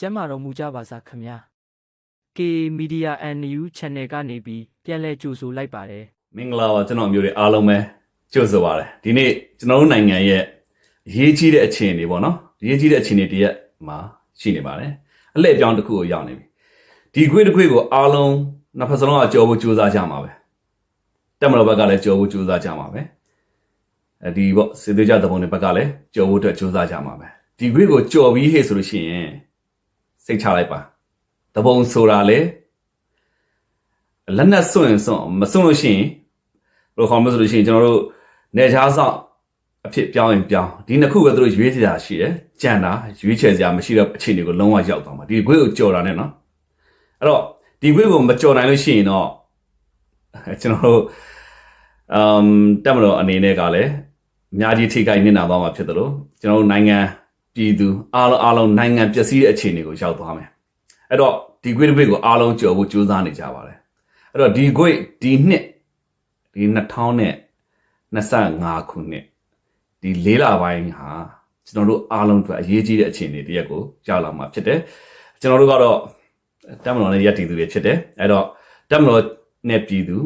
ကျမ်းမာတော်မူကြပါစားခင်ဗျာ K Media NU Channel ကနေပြီးပြန်လည်ကြိုဆိုလိုက်ပါတယ်မင်္ဂလာပါကျွန်တော်မျိုးတွေအားလုံးပဲကြိုဆိုပါရစေဒီနေ့ကျွန်တော်တို့နိုင်ငံရဲ့အရေးကြီးတဲ့အခြေအနေပေါ့နော်အရေးကြီးတဲ့အခြေအနေတစ်ရက်မှာရှိနေပါတယ်အလှည့်အပြောင်းတစ်ခုကိုရောက်နေပြီဒီခွေးတစ်ခွေးကိုအားလုံးနှစ်ဖက်စလုံးကကြော်ဖို့ကြိုးစားကြမှာပဲတက်မတော်ဘက်ကလည်းကြော်ဖို့ကြိုးစားကြမှာပဲအဲဒီပေါ့စေသေးကြတဲ့ဘုံတွေဘက်ကလည်းကြော်ဖို့အတွက်ကြိုးစားကြမှာပဲဒီခွေးကိုကြော်ပြီးဟေ့ဆိုလို့ရှိရင် စိတ်ချလိုက်ပါတဘုံဆိုတာလေလက်နဲ့စွန့်ရင်စွန့်မစွန့်လို့ရှိရင်ဘယ်လိုခေါ်မလဲဆိုလို့ရှိရင်ကျွန်တော်တို့နေချားဆောင်အဖြစ်ပြောင်းရင်ပြောင်းဒီနှစ်ခုပဲသူတို့ရွေးချယ်ကြရှိတယ်ကြံတာရွေးချယ်စရာမရှိတဲ့အခြေအနေကိုလုံးဝရောက်သွားမှာဒီခွေးကိုကြော်တာနဲ့နော်အဲ့တော့ဒီခွေးကိုမကြော်နိုင်လို့ရှိရင်တော့ကျွန်တော်တို့အမ်တက်မလို့အနေနဲ့ကလည်းအများကြီးထိခိုက်နေတာသွားမှာဖြစ်တယ်လို့ကျွန်တော်တို့နိုင်ငံ ပြည်သူအားလုံးအားလုံးနိုင်ငံပျက်စီးတဲ့အခြေအနေကိုရောက်သွားမယ်အဲ့တော့ဒီခွေးတစ်ခွေးကိုအားလုံးကြော်ဖို့ကြိုးစားနေကြပါတယ်အဲ့တော့ဒီခွေးဒီနှစ်ဒီ2025ခုနှစ်ဒီလေးလပိုင်းဟာကျွန်တော်တို့အားလုံးအတွက်အရေးကြီးတဲ့အခြေအနေတရက်ကိုရောက်လာမှာဖြစ်တယ်ကျွန်တော်တို့ကတော့တက်မတော်နဲ့ရက်တည်သူတွေဖြစ်တယ်အဲ့တော့တက်မတော်နဲ့ပြည်သူ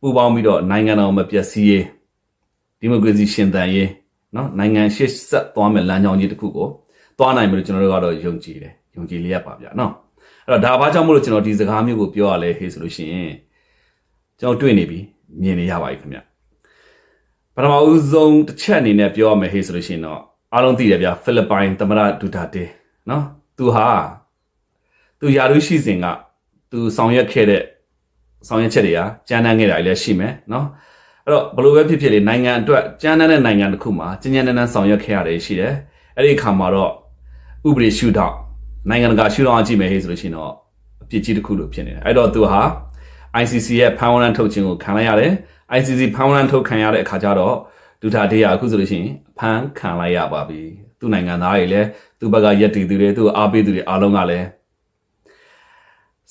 ပူးပေါင်းပြီးတော့နိုင်ငံတော်မပျက်စီးရေးဒီမိုကရေစီရှင်သန်ရေး နော်နိုင်ငံရှေ့ဆက်သွားမယ့်လမ်းကြောင်းကြီးတစ်ခုကိုသွားနိုင်မယ်လို့ကျွန်တော်တို့ကတော့ယုံကြည်တယ်ယုံကြည်လျက်ပါဗျာနော်အဲ့တော့ဒါဘာကြောင့်မို့လို့ကျွန်တော်ဒီစကားမျိုးကိုပြောရလဲဟေးဆိုလို့ရှိရင်ကျွန်တော်တွေ့နေပြီမြင်နေရပါပြီခင်ဗျပထမဦးဆုံးတစ်ချက်အနေနဲ့ပြောရမယ်ဟေးဆိုလို့ရှိရင်တော့အားလုံးသိတယ်ဗျာဖိလစ်ပိုင်သမ္မတဒူတာတေနော်သူဟာသူယာရုရှိစဉ်ကသူဆောင်ရွက်ခဲ့တဲ့ဆောင်ရွက်ချက်တွေဟာကြမ်းတမ်းခဲ့တာလည်းရှိမယ်နော် အဲ့တော့ဘယ်လိုပဲဖြစ်ဖြစ်လေနိုင်ငံအတွက်ကြမ်းတမ်းတဲ့နိုင်ငံတစ်ခုမှာကြင်ကြမ်းတမ်းတမ်းဆောင်ရွက်ခဲ့ရတယ်ရှိတယ်အဲ့ဒီအခါမှာတော့ဥပဒေရှုထောင့်နိုင်ငံတကာရှုထောင့်အကြည့်မယ်ဟေ့ဆိုလို့ရှိရင်တော့အပြစ်ကြီးတစ်ခုလို့ဖြစ်နေတယ်အဲ့တော့သူဟာ ICC ရဲ့ဖန်ဝရန်ထုတ်ခြင်းကိုခံလိုက်ရတယ် ICC ဖန်ဝရန်ထုတ်ခံရတဲ့အခါကျတော့ဒူတာတေးရအခုဆိုလို့ရှိရင်ဖန်ခံလိုက်ရပါပြီသူ့နိုင်ငံသားတွေလည်းသူ့ဘက်ကရက်တည်သူတွေသူ့အားပေးသူတွေအားလုံးကလည်း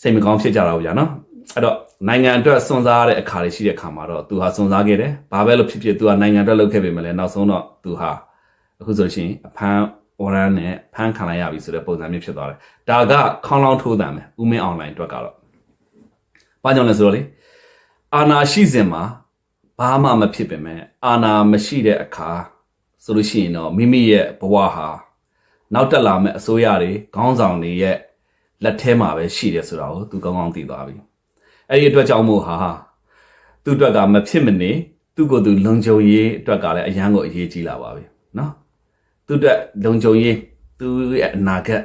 စိတ်မကောင်းဖြစ်ကြတာပေါ့ဗျာနော် အဲ့တော့နိုင်ငံအတွက်စွန့်စားရတဲ့အခါတွေရှိတဲ့အခါမှာတော့သူဟာစွန့်စားခဲ့တယ်ဘာပဲလို့ဖြစ်ဖြစ်သူဟာနိုင်ငံအတွက်လုပ်ခဲ့ပေမဲ့လည်းနောက်ဆုံးတော့သူဟာအခုဆိုလို့ရှိရင်အဖန်ဝရန်နဲ့ဖန်ခံလိုက်ရပြီဆိုတဲ့ပုံစံမျိုးဖြစ်သွားတယ်ဒါကခေါင်းလောင်းထိုးတံပဲဥမင်းအွန်လိုင်းအတွက်ကတော့ဘာကြောင့်လဲဆိုတော့လေအာနာရှိစဉ်မှာဘာမှမဖြစ်ပေမဲ့အာနာမရှိတဲ့အခါဆိုလို့ရှိရင်တော့မိမိရဲ့ဘဝဟာနောက်တက်လာမဲ့အစိုးရတွေခေါင်းဆောင်တွေရဲ့လက်ထဲမှာပဲရှိတယ်ဆိုတာကိုသူကောင်းကောင်းသိသွားပြီ အဲ့ဒီအတွက်ကြောင့်မို့ဟာသူ့အတွက်ကမဖြစ်မနေသူ့ကိုယ်သူလုံခြုံရေးအတွက်ကလည်းအရန်ကိုအရေးကြီးလာပါပြီနော်သူ့အတွက်လုံခြုံရေးသူ့ရဲ့အနာဂတ်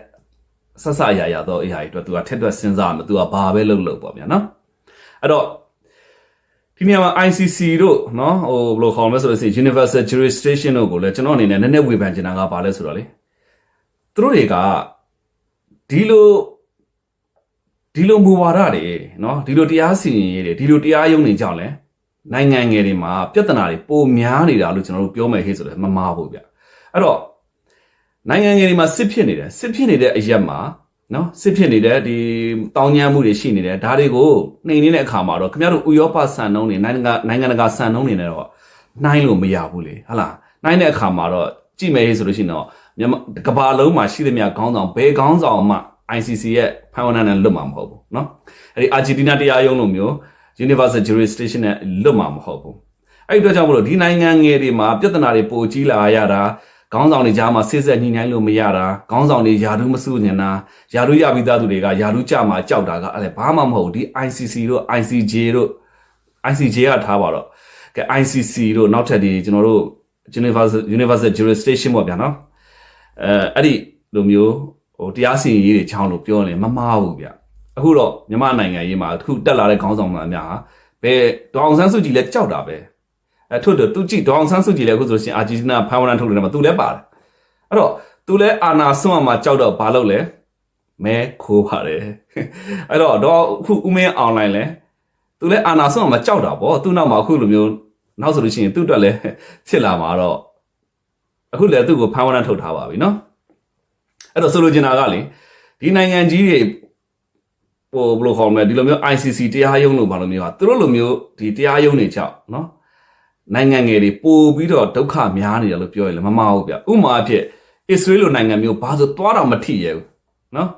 ဆက်ဆအရာရာတော့အရာတွေအတွက်သူကထက်တွက်စဉ်းစားမှာသူကဘာပဲလုပ်လို့ပေါ့ဗျာနော်အဲ့တော့ဒီနေရာမှာ ICC တို့နော်ဟိုဘယ်လိုခေါ်မလဲဆိုတော့ Universal Jurisdiction တို့ကိုလည်းကျွန်တော်အနေနဲ့နည်းနည်းဝေဖန်ချင်တာကဘာလဲဆိုတော့လေသူတို့တွေကဒီလို ဒီလိုမူဝါဒတွေเนาะဒီလိုတရားစီရင်ရေးတွေဒီလိုတရားရုံးတွေကြောင့်လဲနိုင်ငံငယ်တွေမှာပြဿနာတွေပိုများနေတာလို့ကျွန်တော်တို့ပြောမယ်ဟေ့ဆိုတော့မမားဘူးဗျအဲ့တော့နိုင်ငံငယ်တွေမှာစစ်ဖြစ်နေတယ်စစ်ဖြစ်နေတဲ့အရက်မှာ နော်စစ်ဖြစ်နေတဲ့ဒီတောင်းညမ်းမှုတွေရှိနေတယ်ဒါတွေကိုနှိမ်နေတဲ့အခါမှာတော့ခင်ဗျားတို့ဥရောပစံနှုန်းတွေနိုင်ငံနိုင်ငံတကာစံနှုန်းတွေနဲ့တော့နှိုင်းလို့မရဘူးလေဟုတ်လားနှိုင်းတဲ့အခါမှာတော့ကြည့်မယ်ဆိုလို့ရှိရင်တော့မြန်မာကဘာလုံးမှာရှိသမျှခေါင်းဆောင်ဘယ်ခေါင်းဆောင်မှ ICC ရဲ့ဖန်ဝနန်နဲ့လွတ်မှာမဟုတ်ဘူးနော်အဲ့ဒီအာဂျင်တီးနားတရားရုံးလိုမျိုး Universal Jurisdiction နဲ့လွတ်မှာမဟုတ်ဘူးအဲ့ဒီအတွက်ကြောင့်မလို့ဒီနိုင်ငံငယ်တွေမှာပြဿနာတွေပိုကြီးလာရတာခေါင်းဆောင်တွေကြားမှာစစ်ဆက်ညှိနှိုင်းလို့မရတာခေါင်းဆောင်တွေယာဒူးမစုညင်တာယာဒူးရပြီးသားသူတွေကယာဒူးကြမှာကြောက်တာကအဲ့ဒါဘာမှမဟုတ်ဘူးဒီ ICC တို့ ICJ တို့ ICJ ကထားပါတော့ကဲ ICC တို့နောက်ထပ်ဒီကျွန်တော်တို့ Universal Universal Jurisdiction ပေါ့ဗျာနော်အဲအဲ့ဒီလိုမျိုး ဟိုတရားစီရင်ရေးတွေချောင်းလို့ပြောရင်မမှားဘူးဗျအခုတော့မြန်မာနိုင်ငံရေးမှာအခုတက်လာတဲ့ခေါင်းဆောင်မှအများဟာဘယ်ဒေါအောင်ဆန်းစုကြည်လည်းကြောက်တာပဲအဲထို့တော့သူကြည့်ဒေါအောင်ဆန်းစုကြည်လည်းအခုဆိုရှင်အာဂျီတီနာဖန်ဝရန်ထုတ်တယ်မှာသူလည်းပါတယ်အဲ့တော့သူလည်းအာနာဆွမ်းမှာကြောက်တော့ဘာလုပ်လဲမဲခိုးပါတယ်အဲ့တော့တော့အခုဦးမင်းအွန်လိုင်းလဲသူလည်းအာနာဆွမ်းမှာကြောက်တာပေါ့သူ့နောက်မှာအခုလိုမျိုးနောက်ဆိုလို့ရှိရင်သူ့အတွက်လည်းဖြစ်လာမှာတော့အခုလည်းသူ့ကိုဖန်ဝရန်ထုတ်ထားပါပြီနော် အဲ့တော့ဆိုလိုချင်တာကလေဒီနိုင်ငံကြီးတွေဟိုဘယ်လိုခေါ်မလဲဒီလိုမျိုး ICC တရားရုံးလို့ဘာလို့မျိုးอ่ะသူတို့လိုမျိုးဒီတရားရုံးတွေကြောက်နော်နိုင်ငံငယ်တွေပို့ပြီးတော့ဒုက္ခများနေတယ်လို့ပြောရင်လည်းမမဟုတ်ဗျဥပမာအဖြစ်အစ္စရေးလိုနိုင်ငံမျိုးဘာဆိုသွားတော့မထိရဘူးနော်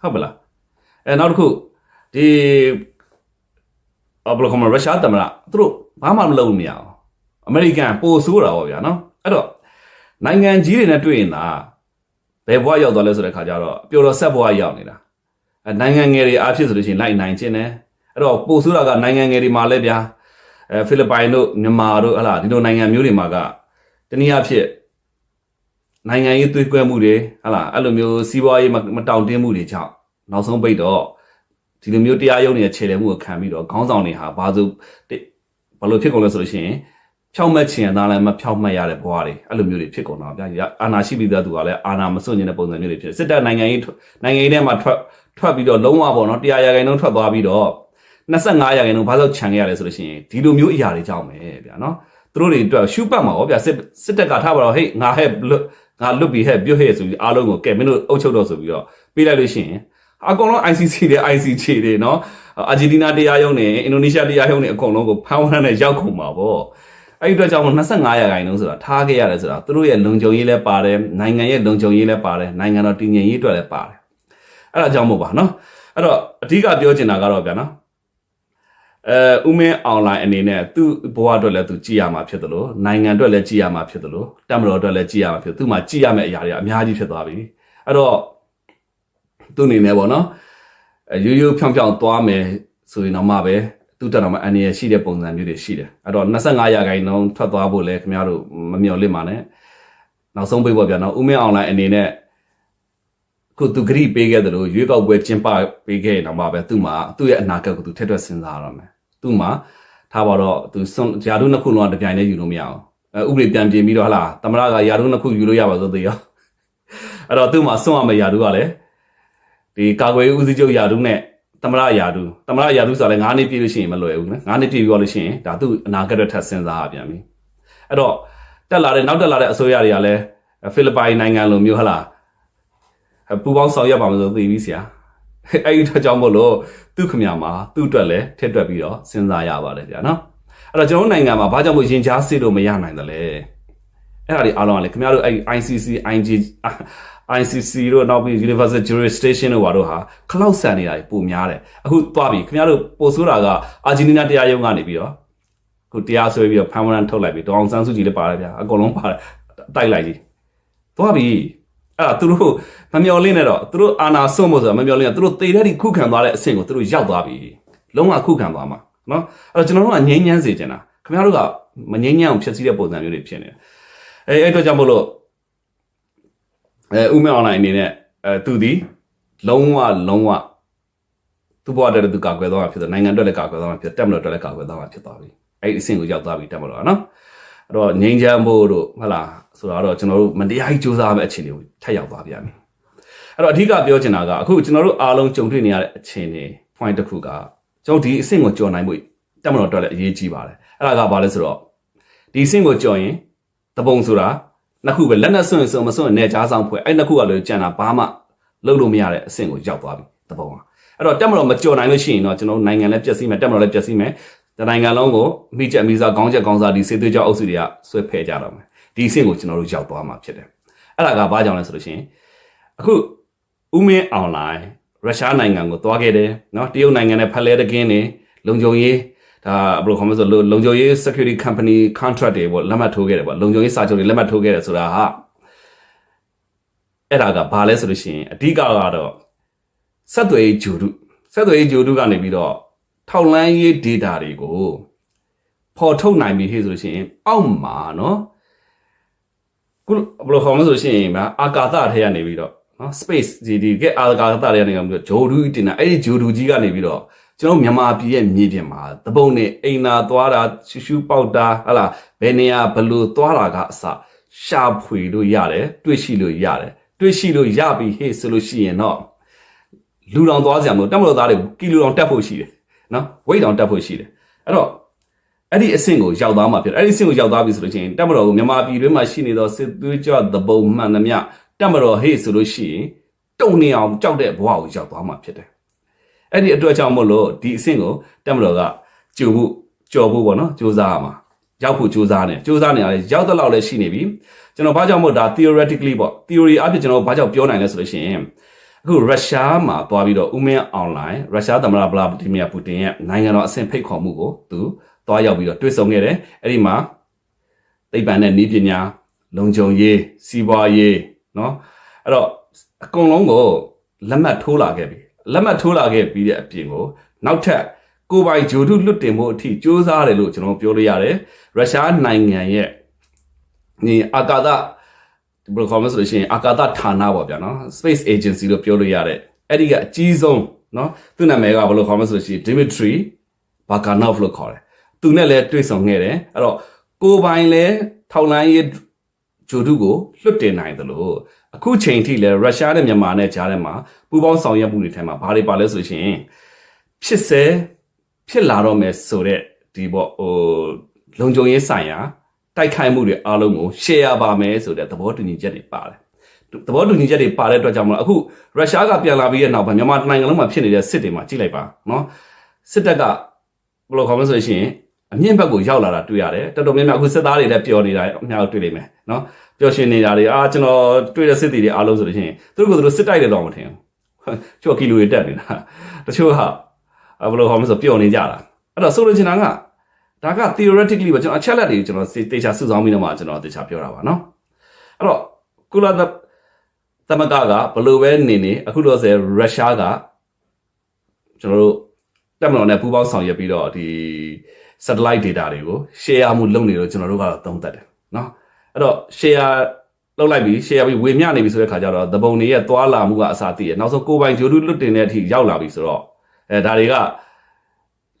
ဟုတ်ပလားအဲနောက်တစ်ခုဒီအဘလကမရုရှားတမရသူတို့ဘာမှမလုပ်မရအောင်အမေရိကန်ပိုဆိုးတာပေါ့ဗျာနော်အဲ့တော့နိုင်ငံကြီးတွေနဲ့တွေ့ရင်သာ ဘယ်ဘဝရောက်သွားလဲဆိုတဲ့ခါကျတော့ပျော်တော်ဆက်ဘဝရောက်နေတာအဲနိုင်ငံငယ်တွေအားဖြစ်ဆိုလို့ရှိရင်လိုက်နိုင်ခြင်းနဲ့အဲ့တော့ပိုဆိုးတာကနိုင်ငံငယ်တွေမှာလည်းဗျာအဲဖိလစ်ပိုင်တို့မြန်မာတို့ဟလာဒီလိုနိုင်ငံမျိုးတွေမှာကတနည်းအားဖြင့်နိုင်ငံရေးသွေးကွဲမှုတွေဟလာအဲ့လိုမျိုးစီးပွားရေးမတောင့်တင်းမှုတွေကြောင့်နောက်ဆုံးပိတ်တော့ဒီလိုမျိုးတရားရုံးတွေခြေလှယ်မှုကိုခံပြီးတော့ခေါင်းဆောင်တွေဟာဘာလို့ဘာလို့ဖြစ်ကုန်လဲဆိုလို့ရှိရင် ဖြောက်မှတ်ချင်တာလည်းမဖြောက်မှတ်ရတဲ့ဘဝတွေအဲ့လိုမျိုးတွေဖြစ်ကုန်တော့ဗျာအာနာရှိပြီးသားသူကလည်းအာနာမစွန့်ကျင်တဲ့ပုံစံမျိုးတွေဖြစ်စစ်တပ်နိုင်ငံရေးနိုင်ငံရေးထဲမှာထွက်ထွက်ပြီးတော့လုံးဝပေါ့နော်တရားရာခိုင်နှုန်းထွက်သွားပြီးတော့25ရာခိုင်နှုန်းဘာလို့ခြံခဲ့ရလဲဆိုလို့ရှိရင်ဒီလိုမျိုးအရာတွေကြောင့်ပဲဗျာနော်သူတို့တွေအတွက်ရှုပတ်မှာဟောဗျာစစ်စစ်တပ်ကထားပါတော့ဟေးငါဟဲ့ငါလွတ်ပြီးဟဲ့ပြုတ်ဟဲ့ဆိုပြီးအားလုံးကိုကဲမင်းတို့အုပ်ချုပ်တော့ဆိုပြီးတော့ပေးလိုက်လို့ရှိရင်အကုန်လုံး ICC တွေ ICC တွေနော်အာဂျင်တီးနားတရားရုံးနဲ့အင်ဒိုနီးရှားတရားရုံးနဲ့အကုန်လုံးကိုဖမ်းဝရမ်းနဲ့ရောက်ကုန်ပါဗော အဲ့ဒီအတွက်ကြောင့်25ရာခိုင်နှုန်းဆိုတာထားခဲ့ရတယ်ဆိုတာသူတို့ရဲ့လုံခြုံရေးလည်းပါတယ်နိုင်ငံရဲ့လုံခြုံရေးလည်းပါတယ်နိုင်ငံတော်တည်ငြိမ်ရေးအတွက်လည်းပါတယ်အဲ့ဒါကြောင့်မို့ပါနော်အဲ့တော့အဓိကပြောချင်တာကတော့ဗျာနော်အဲဥမင်းအွန်လိုင်းအနေနဲ့သူ့ဘဝအတွက်လည်းသူကြည့်ရမှာဖြစ်တယ်လို့နိုင်ငံအတွက်လည်းကြည့်ရမှာဖြစ်တယ်လို့တက်မတော်အတွက်လည်းကြည့်ရမှာဖြစ်သူ့မှာကြည့်ရမယ့်အရာတွေအများကြီးဖြစ်သွားပြီအဲ့တော့သူ့အနေနဲ့ပေါ့နော်ရိုးရိုးဖြောင်ဖြောင်သွားမယ်ဆိုရင်တော့မှပဲ သူ့တက်တော်မှာအန်ရရှိတဲ့ပုံစံမျိုးတွေရှိတယ်အဲ့တော့25ရာခိုင်နှုန်းထွက်သွားဖို့လည်းခင်ဗျားတို့မမျှော်လင့်ပါနဲ့နောက်ဆုံးပိတ်ပေါ့ဗျာနော်ဥမင်းအွန်လိုင်းအနေနဲ့ခုသူဂရိပေးခဲ့တယ်လို့ရွေးကောက်ပွဲကျင်းပပေးခဲ့ရင်တော့မှပဲသူ့မှာသူ့ရဲ့အနာဂတ်ကိုသူထက်တွက်စဉ်းစားရမယ်သူ့မှာထားပါတော့သူစွန်ယာတို့နှစ်ခုလုံးတပြိုင်တည်းယူလို့မရအောင်အဲဥပဒေပြန်ပြင်ပြီးတော့ဟလာတမရကယာတို့နှစ်ခုယူလို့ရပါဆိုသေးရောအဲ့တော့သူ့မှာစွန့်ရမယ့်ယာတို့ကလည်းဒီကာကွယ်ရေးဦးစီးချုပ်ယာတို့နဲ့ တမရယာတို့တမရယာတို့ဆိုလည်း9နှစ်ပြည့်လို့ရှိရင်မလွယ်ဘူးနော်9နှစ်ပြည့်ပြီးတော့လို့ရှိရင်ဒါသူ့အနာဂတ်အတွက်ထပ်စဉ်းစားရပြန်ပြီအဲ့တော့တက်လာတဲ့နောက်တက်လာတဲ့အစိုးရတွေကလည်းဖိလစ်ပိုင်နိုင်ငံလိုမျိုးဟလာပူပေါင်းဆောင်ရွက်ပါမလို့သိပြီဆရာအဲ့ဒီတော့ကြောင့်မို့လို့သူ့ခမရမှာသူ့အတွက်လည်းထက်တွက်ပြီးတော့စဉ်းစားရပါတယ်ဗျာနော်အဲ့တော့ကျွန်တော်နိုင်ငံမှာဘာကြောင့်မို့ရင်ကြားစစ်လို့မရနိုင်တယ်လဲအဲ့ဒါဒီအားလုံးကလေခင်ဗျားတို့အဲ့ ICC IG ICC တို့နောက်ပြီး Universal Jurisdiction တို့ဘာတို့ဟာခလောက်ဆန်နေတာပုံများတယ်အခုသွားပြီခင်ဗျားတို့ပို့ဆိုးတာကအာဂျင်တီးနားတရားရုံးကနေပြီးတော့ခုတရားဆွဲပြီးတော့ဖမ်းဝရမ်းထုတ်လိုက်ပြီဒေါအောင်ဆန်းစုကြည်လည်းပါတယ်ဗျာအကုန်လုံးပါတယ်တိုက်လိုက်ကြီးသွားပြီအဲ့ဒါသူတို့မမျော်လင့်နဲ့တော့သူတို့အာနာစွန့်ဖို့ဆိုတာမမျော်လင့်နဲ့သူတို့တေတဲ့ဒီခုခံသွားတဲ့အဆင့်ကိုသူတို့ရောက်သွားပြီလုံးဝခုခံသွားမှာနော်အဲ့တော့ကျွန်တော်တို့ကငြိမ်းချမ်းစေချင်တာခင်ဗျားတို့ကမငြိမ်းချမ်းအောင်ဖြစ်စီတဲ့ပုံစံမျိုးတွေဖြစ်နေတယ်အဲအဲ့အတွက်ကြောင့်မို့လို့ အဲဥမဲ့အွန်လိုင်းအနေနဲ့အဲသူဒီလုံးဝလုံးဝသူ့ဘဝတည်းသူကာကွယ်သွားမှာဖြစ်တယ်နိုင်ငံအတွက်လည်းကာကွယ်သွားမှာဖြစ်တယ်တက်မလို့အတွက်လည်းကာကွယ်သွားမှာဖြစ်သွားပြီအဲ့ဒီအဆင့်ကိုရောက်သွားပြီတက်မလို့ကနော်အဲ့တော့ငြိမ်းချမ်းဖို့တို့ဟုတ်လားဆိုတော့ကျွန်တော်တို့မတရားကြီးစူးစမ်းမယ့်အခြေအနေကိုထပ်ရောက်သွားပြန်ပြီအဲ့တော့အဓိကပြောချင်တာကအခုကျွန်တော်တို့အားလုံးကြုံတွေ့နေရတဲ့အခြေအနေ point တစ်ခုကကျွန်တော်ဒီအဆင့်ကိုကြော်နိုင်ဖို့တက်မလို့အတွက်လည်းအရေးကြီးပါတယ်အဲ့ဒါကဘာလဲဆိုတော့ဒီအဆင့်ကိုကြော်ရင်တပုံဆိုတာ နှစ်ခုပဲလက်နဲ့ဆွန့်ဆွန့်မဆွန့်နဲ့ကြားဆောင်ဖွဲ့အဲ့နှစ်ခုကလည်းကြံတာဘာမှလုပ်လို့မရတဲ့အဆင့်ကိုရောက်သွားပြီတပုံကအဲ့တော့တက်မတော်မကြော်နိုင်လို့ရှိရင်တော့ကျွန်တော်နိုင်ငံလည်းပျက်စီးမယ်တက်မတော်လည်းပျက်စီးမယ်တနိုင်ငံလုံးကိုမိချက်မိစားကောင်းချက်ကောင်းစားဒီစေသွေးကြောအုပ်စုတွေကဆွဲဖဲကြတော့မယ်ဒီအဆင့်ကိုကျွန်တော်တို့ရောက်သွားမှာဖြစ်တယ်အဲ့ဒါကဘာကြောင့်လဲဆိုလို့ရှိရင်အခုဦးမင်းအွန်လိုင်းရုရှားနိုင်ငံကိုသွားခဲ့တယ်နော်တရုတ်နိုင်ငံနဲ့ဖက်လဲတကင်းနေလုံခြုံရေး ဒါဘယ်လိုခေါ်မလဲဆိုလုံခြုံရေး security company contract တွေပေါ့လက်မှတ်ထိုးခဲ့တယ်ပေါ့လုံခြုံရေးစာချုပ်တွေလက်မှတ်ထိုးခဲ့တယ်ဆိုတာဟာအဲ့ဒါကဘာလဲဆိုလို့ရှိရင်အဓိကကတော့ဆက်သွယ်ရေးဂျိုတုဆက်သွယ်ရေးဂျိုတုကနေပြီးတော့ထောက်လန်းရေး data တွေကိုပေါ်ထုတ်နိုင်ပြီဟဲ့ဆိုလို့ရှိရင်အောက်မှာနော်ခုဘယ်လိုခေါ်မလဲဆိုလို့ရှိရင်ဗျာအာကာသထဲကနေပြီးတော့နော် space ဒီဒီကဲအာကာသထဲကနေပြီးတော့ဂျိုတုတင်တာအဲ့ဒီဂျိုတုကြီးကနေပြီးတော့ ကျွန်တော်မြန်မာပြည်ရဲ့မြေပြင်မှာတပုံနဲ့အိမ်သာသွားတာရှူရှူပေါက်တာဟလာဘယ်နေရာဘလို့သွားတာကအစရှာဖွေလို့ရတယ်တွေ့ရှိလို့ရတယ်တွေ့ရှိလို့ရပြီဟေ့ဆိုလို့ရှိရင်တော့လူတောင်သွားစရာမလိုတက်မလို့သားတွေကီလိုတောင်တက်ဖို့ရှိတယ်နော်ဝိတ်တောင်တက်ဖို့ရှိတယ်အဲ့တော့အဲ့ဒီအဆင့်ကိုရောက်သွားမှာဖြစ်အဲ့ဒီအဆင့်ကိုရောက်သွားပြီဆိုလို့ရှိရင်တက်မတော်ကိုမြန်မာပြည်တွင်းမှာရှိနေသောစစ်သွေးကြွသဘုံမှန်သမျှတက်မတော်ဟေ့ဆိုလို့ရှိရင်တုံနေအောင်ကြောက်တဲ့ဘဝကိုရောက်သွားမှာဖြစ်တယ် အဲ့ဒီအတွက်ကြောင့်မို့လို့ဒီအဆင့်ကိုတက်မတော်ကကြိုဖို့ကြော်ဖို့ပေါ့နော်စူးစမ်းရမှာရောက်ဖို့စူးစမ်းတယ်စူးစမ်းနေရတယ်ရောက်တဲ့လောက်လည်းရှိနေပြီကျွန်တော်ဘာကြောင့်မို့ဒါ theoretically ပေါ့ theory အဖြစ်ကျွန်တော်ဘာကြောင့်ပြောနိုင်လဲဆိုလို့ရှိရင် အခုရုရှားမှာသွားပြီးတော့ဥမင်းအွန်လိုင်းရုရှားသမ္မတဗလာဒီမီယာပူတင်ရဲ့နိုင်ငံတော်အဆင့်ဖိတ်ခေါ်မှုကိုသူသွားရောက်ပြီးတော့တွေ့ဆုံခဲ့တယ်အဲ့ဒီမှာသိပ္ပံနဲ့နည်းပညာလုံခြုံရေးစီးပွားရေးเนาะအဲ့တော့အကုန်လုံးကိုလက်မှတ်ထိုးလာခဲ့ပြီ လက်မှတ်ထိုးလာခဲ့ပြီးတဲ့အပြင်ကိုနောက်ထပ်ကိုယ်ပိုင်ဂျိုတုလွတ်တင်မှုအထိစ조사တယ်လို့ကျွန်တော်ပြောလို့ရတယ်ရုရှားနိုင်ငံရဲ့ဒီအာကာသဘယ်လိုခေါ်မလဲဆိုလို့ရှိရင်အာကာသဌာနပေါ့ဗျာနော် Space Agency လို့ပြောလို့ရတဲ့အဲ့ဒီကအကြီးဆုံးနော်သူ့နာမည်ကဘယ်လိုခေါ်မလဲဆိုလို့ရှိရင် Dmitry Bakanov လို့ခေါ်တယ်သူနဲ့လည်းတွေ့ဆုံခဲ့တယ်အဲ့တော့ကိုပိုင်လည်းထောက်လိုင်းရေးဂျိုတုကိုလွတ်တင်နိုင်တယ်လို့ အခုချိန်ထိလည်းရုရှားနဲ့မြန်မာနဲ့ကြားထဲမှာပူးပေါင်းဆောင်ရွက်မှုတွေထဲမှာဘာတွေပါလဲဆိုလို့ရှိရင်ဖြစ်စေဖြစ်လာတော့မယ်ဆိုတော့ဒီပေါ့ဟိုလုံခြုံရေးဆိုင်ရာတိုက်ခိုက်မှုတွေအားလုံးကို share ပါမယ်ဆိုတဲ့သဘောတူညီချက်တွေပါတယ်သဘောတူညီချက်တွေပါတဲ့အတွက်ကြောင့်မလို့အခုရုရှားကပြန်လာပြီးတဲ့နောက်ပိုင်းမြန်မာနိုင်ငံလုံးမှာဖြစ်နေတဲ့စစ်တွေမှာကြည့်လိုက်ပါနော်စစ်တပ်ကဘယ်လိုခေါ်မလဲဆိုရင်အမြင့်ဘက်ကိုရောက်လာတာတွေ့ရတယ်တော်တော်များများအခုစစ်သားတွေလည်းပျော်နေတာအများကြီးတွေ့လိမ့်မယ်နော် ပျော်ရွှင်နေတာတွေအာကျွန်တော်တွေ့တဲ့စစ်တွေအားလုံးဆိုလို့ရှိရင်သူတို့ကသူတို့စစ်တိုက်တယ်တော့မထင်ဘူးချို့ကီလိုတွေတက်နေတာတချို့ဟာဘယ်လိုခေါ်မလဲဆိုပျော်နေကြတာအဲ့တော့ဆိုလိုချင်တာက ဒါက theoretically ပဲကျွန်တော်အချက်လက်တွေကျွန်တော်တေချာစုဆောင်းပြီးတော့မှကျွန်တော်တေချာပြောတာပါเนาะအဲ့တော့ကုလသမဂ္ဂကဘယ်လိုပဲနေနေအခုလို့ဆိုရုရှားကကျွန်တော်တို့တက်မတော်နဲ့ပူးပေါင်းဆောင်ရွက်ပြီးတော့ဒီ satellite data တွေကို share မှုလုပ်နေလို့ကျွန်တော်တို့ကတော့သုံးသပ်တယ်เนาะ အဲ့တော့ share လောက်လိုက်ပြီ share ပြီးဝေမျှနေပြီဆိုတဲ့ခါကျတော့သဘုံတွေရဲ့သွာလာမှုကအစာတည်ရနောက်ဆုံးကိုပိုင်ဂျိုလူလွတ်တင်တဲ့အထိရောက်လာပြီဆိုတော့အဲဒါတွေက